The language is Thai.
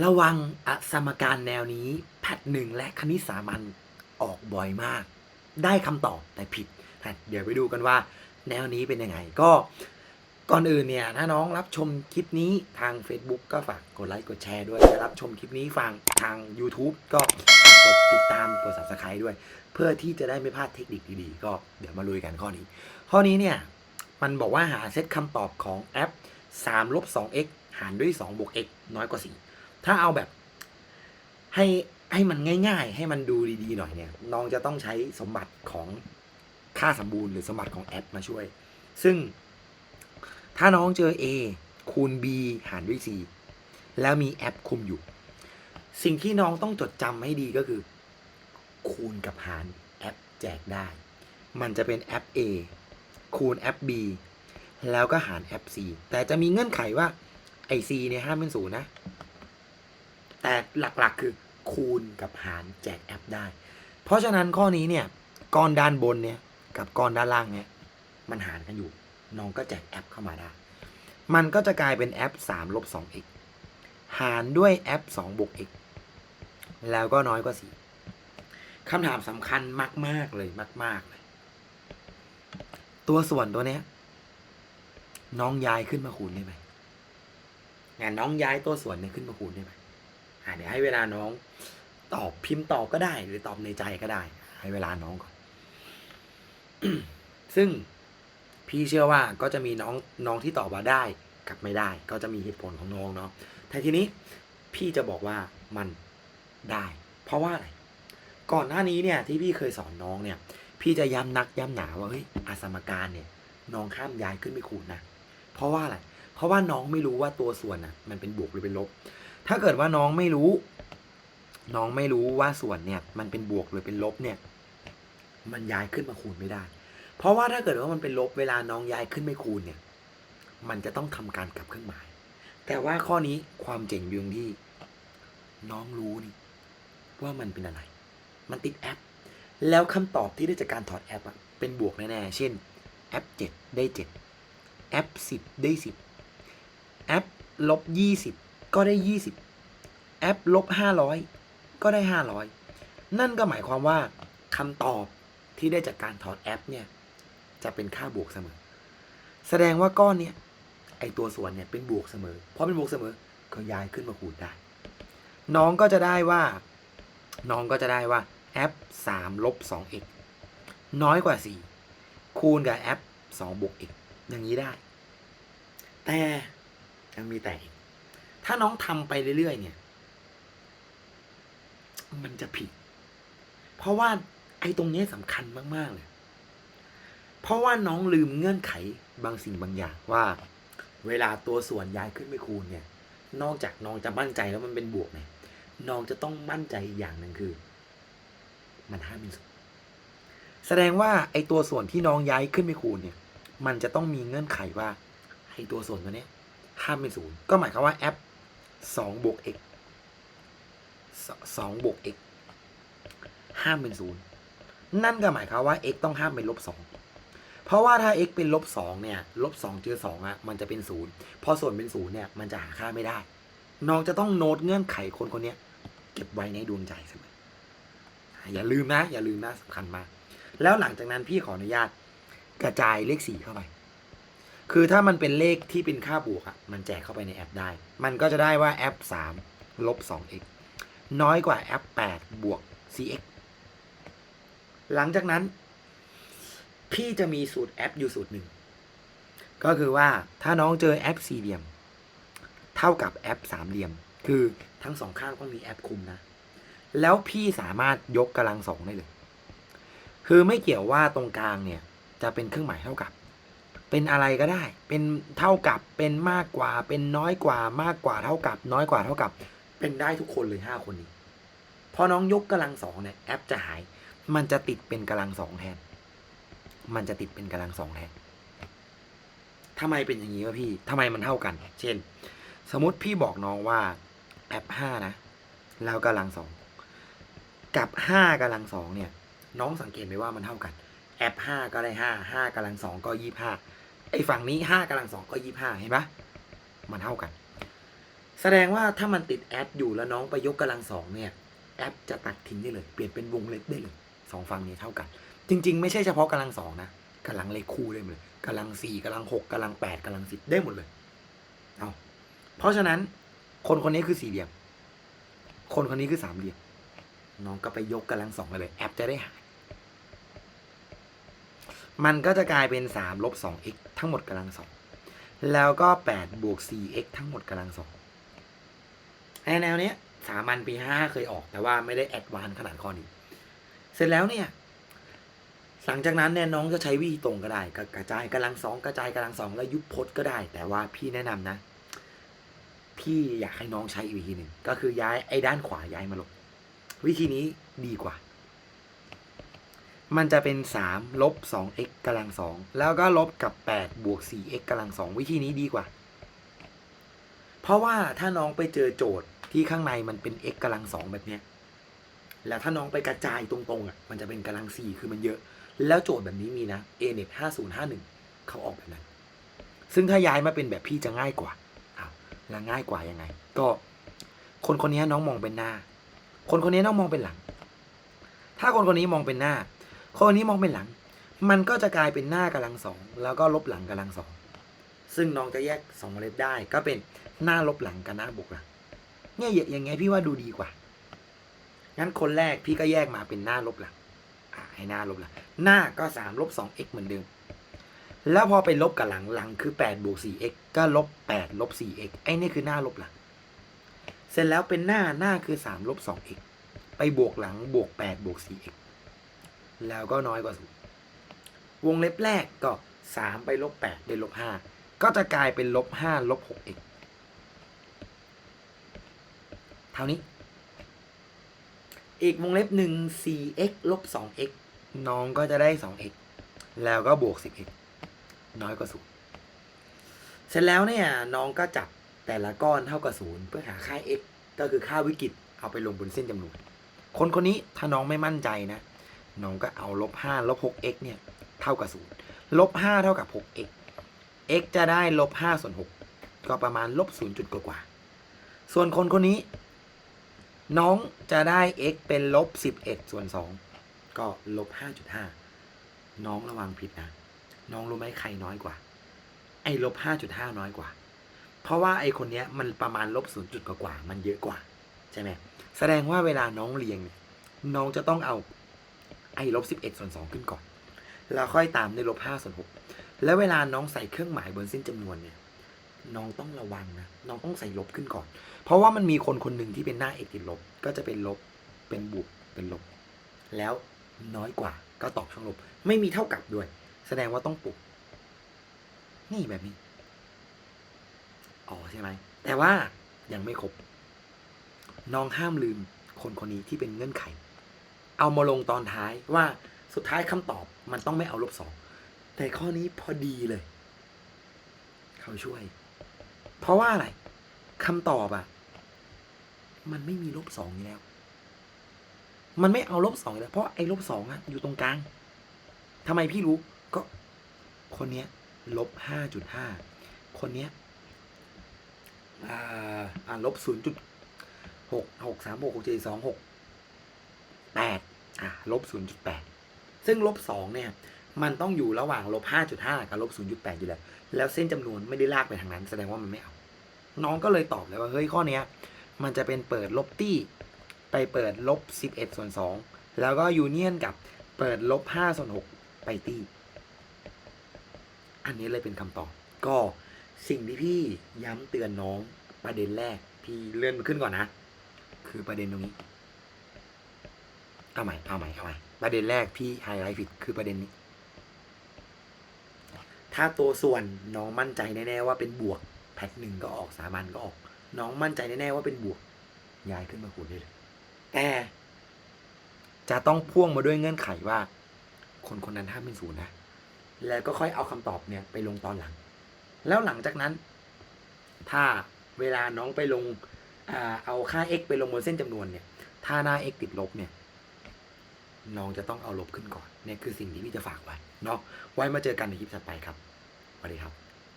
ระวังอสมการแนวนี้แพทหนึ่งและคณิตสามัญออกบ่อยมาก ได้คำตอบแต่ผิดอะเดี๋ยวไปดูกันว่า แนวนี้เป็นยังไง ก็ก่อนอื่นเนี่ยถ้าน้องรับชมคลิปนี้ทาง Facebook ก็ฝากกดไลค์กดแชร์ด้วยถ้ารับชมคลิปนี้ฟังทาง YouTube ก็กกดติดตามกด subscribe ด้วย เพื่อที่จะได้ไม่พลาดเทคนิคดีๆ ก็เดี๋ยวมาลุยกันข้อนี้ ข้อนี้เนี่ยมันบอกว่าหาเซตคำตอบของแอป3ลบ 2x หารด้วย2บวก x น้อยกว่า4 ถ้าเอาแบบให้ให้มันง่าย ๆ ให้มันดูดีๆหน่อยเนี่ยน้องจะต้องใช้สมบัติของค่าสมบูรณ์หรือสมบัติของแอปมาช่วย ซึ่งถ้าน้องเจอ a คูณ b หารด้วย c แล้วมีแอปคุมอยู่ สิ่งที่น้องต้องจดจำให้ดีก็คือ คูณกับหารแอปแจกได้ มันจะเป็นแอป A คูณแอป B แล้วก็หารแอป C แต่จะมีเงื่อนไขว่าไอ C เนี่ยห้ามเป็นศูนย์นะ แต่หลักๆคือคูณกับหารแจกแอปได้ เพราะฉะนั้นข้อนี้เนี่ยก้อนด้านบนเนี่ยกับก้อนด้านล่างเนี่ยมันหารกันอยู่ น้องก็แจกแอปเข้ามาได้ มันก็จะกลายเป็นแอป3ลบ 2x หารด้วยแอป2บวก x แล้วก็น้อยกว่า 4คำถามสำคัญมาก ๆ เลยมาก ๆ เลย ตัวส่วนตัวเนี้ย น้องย้ายขึ้นมาคูณได้ไหมงานน้องย้ายตัวส่วนเนี่ยขึ้นมาคูณได้ไหม เดี๋ยวให้เวลาน้องตอบพิมพ์ตอบก็ได้ หรือตอบในใจก็ได้ ให้เวลาน้องก่อนซึ่งพี่เชื่อว่าก็จะมีน้องน้องที่ตอบว่าได้กับไม่ได้ ก็จะมีเหตุผลของน้องเนาะแต่ทีนี้พี่จะบอกว่ามันได้ เพราะว่าอะไรก่อนหน้านี้เนี่ยที่พี่เคยสอนน้องเนี่ย พี่จะย้ำนักย้ำหนาว่าเฮ้ยอาสมการเนี่ย น้องข้ามย้ายขึ้นไปคูณนะเพราะว่าอะไรเพราะว่าน้องไม่รู้ว่าตัวส่วนน่ะมันเป็นบวกหรือเป็นลบ ถ้าเกิดว่าน้องไม่รู้ น้องไม่รู้ว่าส่วนเนี่ย มันเป็นบวกหรือเป็นลบเนี่ย มันย้ายขึ้นมาคูณไม่ได้ เพราะว่าถ้าเกิดว่ามันเป็นลบเวลาน้องย้ายขึ้นไปคูณเนี่ย มันจะต้องทำการกลับเครื่องหมาย แต่ว่าข้อนี้ความเจ๋งอยู่งที่ น้องรู้นี่ว่ามันเป็นอะไร มันติดแอป แล้วคำตอบที่ได้จากการถอดแอปอะเป็นบวกแน่ๆ เช่น แอป 7 ได้ 7 แอป 10 ได้ 10 แอปลบ20 ก็ได้ 20 แอปลบ 500 ก็ได้ 500 นั่นก็หมายความว่าคำตอบที่ได้จากการถอดแอปเนี่ย จะเป็นค่าบวกเสมอ แสดงว่าก้อนเนี่ยไอตัวส่วนเนี่ยเป็นบวกเสมอ เพราะเป็นบวกเสมอก็ย้ายขึ้นมาคูณได้ น้องก็จะได้ว่า น้องก็จะได้ว่าแอป3ลบ 2x น้อยกว่า 4 คูณกับแอป2บวก x อย่างนี้ได้ แต่ยังมีแต่อีก ถ้าน้องทำไปเรื่อยๆเนี่ย มันจะผิด เพราะว่าไอ้ตรงนี้ยสำคัญมากๆเลยเพราะว่าน้องลืมเงื่อนไขบางสิ่งบางอย่างว่า เวลาตัวส่วนย้ายขึ้นไปคูณเนี่ย นอกจากน้องจะมั่นใจแล้วมันเป็นบวกเนี่ยน้องจะต้องมั่นใจอีกอย่างหนึ่งคือ มันห้ามเป็นศูนย์แสดงว่าไอตัวส่วนที่น้องย้ายขึ้นไปคูณเนี่ย มันจะต้องมีเงื่อนไขว่าไอตัวส่วนตัวเนี้ยห้ามเป็นศูนย์ก็หมายความว่าแอป สองบวก x สองบวก x ห้ามเป็นศูนย์นั่นก็หมายความว่า x ต้องห้ามเป็นลบสองเพราะว่าถ้า x เป็นลบสองเนี่ยลบสองเจอสองอะมันจะเป็นศูนย์พอส่วนเป็นศูนย์เนี่ยมันจะหาค่าไม่ได้ น้องจะต้องโน้ตเงื่อนไขคนคนเนี้ยเก็บไว้ในดวงใจเสมออย่าลืมนะ อย่าลืมนะสำคัญมากแล้วหลังจากนั้นพี่ขออนุญาตกระจายเลขสี่เข้าไป คือถ้ามันเป็นเลขที่เป็นค่าบวกอะมันแจกเข้าไปในแอปได้ มันก็จะได้ว่าแอปสามลบสอง x น้อยกว่าแอปแปดบวก 4x หลังจากนั้น พี่จะมีสูตรแอปอยู่สูตรหนึ่ง ก็คือว่าถ้าน้องเจอแอปสี่เหลี่ยม เท่ากับแอปสามเหลี่ยม คือทั้งสองข้างต้องมีแอปคุมนะ แล้วพี่สามารถยกกำลังสองได้เลย คือไม่เกี่ยวว่าตรงกลางเนี่ย จะเป็นเครื่องหมายเท่ากับ เป็นอะไรก็ได้ เป็นเท่ากับ เป็นมากกว่า เป็นน้อยกว่า มากกว่าเท่ากับ น้อยกว่าเท่ากับ เป็นได้ทุกคนเลยห้าคนนี้ พอน้องยกกำลังสองเนี่ยแอปจะหาย มันจะติดเป็นกำลังสองแทน มันจะติดเป็นกำลังสองแทนทำไมเป็นอย่างนี้วะพี่ทำไมมันเท่ากัน เช่น สมมติพี่บอกน้องว่าแอปห้านะ แล้วกำลังสอง กับห้ากำลังสองเนี่ย น้องสังเกตไหมว่ามันเท่ากัน แอปห้าก็ได้ห้าห้ากำลังสองก็ยี่ห้า ไอ้ฝั่งนี้ห้ากำลังสองก็ยี่ห้าเห็นปะมันเท่ากัน แสดงว่าถ้ามันติดแอปอยู่แล้วน้องไปยกกำลังสองเนี่ย แอปจะตัดทิ้งได้เลย เปลี่ยนเป็นวงเล็บได้เลยสองฝั่งนี้เท่ากัน จริง ๆ ไม่ใช่เฉพาะกำลังสองนะกำลังเลขคู่ได้หมดเลยกำลังสี่กำลังหกกำลังแปดกำลังสิบได้หมดเลยเอาเพราะฉะนั้นคนคนนี้คือสี่เหลี่ยม คนคนนี้คือสามเหลี่ยม น้องก็ไปยกกำลังสองกันเลย แอปจะได้หาย มันก็จะกลายเป็นสามลบสอง x ทั้งหมดกำลังสองแล้วก็แปดบวกสี่ x ทั้งหมดกำลังสองไอแนวเนี้ยสามัญปีห้าเคยออกแต่ว่าไม่ได้แอดวานขนาดข้อนี้ เสร็จแล้วเนี่ย หลังจากนั้นเนี่ยน้องจะใช้วิธีตรงก็ได้ก็กระจายกำลังสองกระจายกำลังสองแล้วยุบพจน์ก็ได้ แต่ว่าพี่แนะนำนะ พี่อยากให้น้องใช้อีกวิธีหนึ่งก็คือย้ายไอ้ด้านขวาย้ายมาลบ วิธีนี้ดีกว่า มันจะเป็นสามลบสอง x กำลังสองแล้วก็ลบกับแปดบวกสี่ x กำลังสองวิธีนี้ดีกว่า เพราะว่าถ้าน้องไปเจอโจทย์ที่ข้างในมันเป็น x กำลังสองแบบเนี้ย แล้วถ้าน้องไปกระจายตรงๆอะ มันจะเป็นกำลังสี่คือมันเยอะ แล้วโจทย์แบบนี้มีนะ a net ห้าศูนย์ห้าหนึ่งเขาออกแบบนั้น ซึ่งถ้าย้ายมาเป็นแบบพี่จะง่ายกว่าอ้าวแล้วง่ายกว่ายังไง ก็คนคนนี้น้องมองเป็นหน้า คนคนนี้น้องมองเป็นหลัง ถ้าคนคนนี้มองเป็นหน้า คนนี้มองเป็นหลัง มันก็จะกลายเป็นหน้ากำลังสองแล้วก็ลบหลังกำลังสองซึ่งน้องจะแยกสองเล็บได้ ก็เป็นหน้าลบหลังกับหน้าบวกหลังเนี่ยอย่างเงี้ยพี่ว่าดูดีกว่า งั้นคนแรกพี่ก็แยกมาเป็นหน้าลบหลังให้หน้าลบหลังหน้าก็สามลบสอง x เหมือนเดิม แล้วพอไปลบกับหลังหลังคือแปดบวกสี่ x ก็ลบแปดลบสี่ x ไอ้นี่คือหน้าลบหลัง เสร็จแล้วเป็นหน้าหน้าคือสามลบสอง x ไปบวกหลังบวกแปดบวกสี่ x แล้วก็น้อยกว่าศูนย์วงเล็บแรกก็สามไปลบแปดได้ลบห้าก็จะกลายเป็นลบห้าลบหก x เท่านี้ อีกวงเล็บหนึ่ง 4x ลบ 2x น้องก็จะได้ 2x แล้วก็บวก 10x น้อยกว่าศูนย์เสร็จแล้วเนี่ยน้องก็จับแต่ละก้อนเท่ากับศูนย์เพื่อหาค่า x ก็คือค่าวิกฤตเอาไปลงบนเส้นจำนวน คนคนนี้ถ้าน้องไม่มั่นใจนะ น้องก็เอาลบ5ลบ 6x เนี่ยเท่ากับศูนย์ลบ5เท่ากับ 6x x จะได้ลบ5ส่วน6ก็ประมาณลบ0จุดกว่า ส่วนคนคนนี้ น้องจะได้ x เป็นลบ11ส่วน2ก็ลบ5.5 น้องระวังผิดนะ น้องรู้ไหมใครน้อยกว่า ไอ้ลบ5.5 น้อยกว่า เพราะว่าไอ้คนเนี้ยมันประมาณลบ0จุดกว่า มันเยอะกว่า ใช่ไหม แสดงว่าเวลาน้องเรียง น้องจะต้องเอา ไอ้ลบ11ส่วน2ขึ้นก่อน แล้วค่อยตามด้วยลบ5ส่วน6แล้วเวลาน้องใส่เครื่องหมายบนเส้นจำนวนเนี่ย น้องต้องระวังนะ น้องต้องใส่ลบขึ้นก่อน เพราะว่ามันมีคนคนหนึ่งที่เป็นหน้าเอกติดลบ ก็จะเป็นลบ เป็นบวก เป็นลบ แล้วน้อยกว่าก็ตอบช่องลบ ไม่มีเท่ากับด้วย แสดงว่าต้องปลุก นี่แบบนี้ อ๋อใช่ไหม แต่ว่ายังไม่ครบ น้องห้ามลืมคนคนนี้ที่เป็นเงื่อนไข เอามาลงตอนท้ายว่าสุดท้ายคำตอบมันต้องไม่เอาลบสองแต่ข้อนี้พอดีเลย เขาช่วย เพราะว่าอะไรคำตอบอะมันไม่มีลบสองอยู่แล้ว มันไม่เอาลบสองแล้วเพราะไอ้ลบสองอะอยู่ตรงกลางทำไมพี่รู้ก็คนเนี้ยลบห้าจุดห้าคนเนี้ยอ่าอ่าลบศูนย์จุดหกหกสามหกหกเจ็ดสองหกแปด อ่าลบศูนย์จุดแปดซึ่งลบสองเนี่ย มันต้องอยู่ระหว่างลบห้าจุดห้ากับลบศูนย์จุดแปดอยู่แล้ว แล้วเส้นจำนวนไม่ได้ลากไปทางนั้น แสดงว่ามันไม่เอา น้องก็เลยตอบเลยว่า เฮ้ย ข้อเนี้ย มันจะเป็นเปิดลบตี้ ไปเปิดลบสิบเอ็ดส่วนสองแล้วก็ยูเนียนกับเปิดลบห้าส่วนหกไปตี้ อันนี้เลยเป็นคำตอบ ก็สิ่งที่พี่ย้ำเตือนน้องประเด็นแรก พี่เลื่อนมันขึ้นก่อนนะ คือประเด็นตรงนี้ เอาใหม่เอาใหม่เอาใหม่ประเด็นแรกพี่ไฮไลท์ผิดคือประเด็นนี้ ถ้าตัวส่วนน้องมั่นใจแน่ๆว่าเป็นบวก แพทหนึ่งก็ออกสามัญก็ออก น้องมั่นใจแน่ๆว่าเป็นบวกย้ายขึ้นมาคูณได้เลย แต่จะต้องพ่วงมาด้วยเงื่อนไขว่า คนคนนั้นห้ามเป็นศูนย์นะ แล้วก็ค่อยเอาคำตอบเนี่ยไปลงตอนหลัง แล้วหลังจากนั้น ถ้าเวลาน้องไปลงอเอาค่า x ไปลงบนเส้นจำนวนเนี่ย ถ้าหน้า x ติดลบเนี่ย น้องจะต้องเอาลบขึ้นก่อนนี่คือสิ่งที่พี่จะฝากไว้เนาะไว้มาเจอกันในคลิปถัดไปครับสวัสดีครับ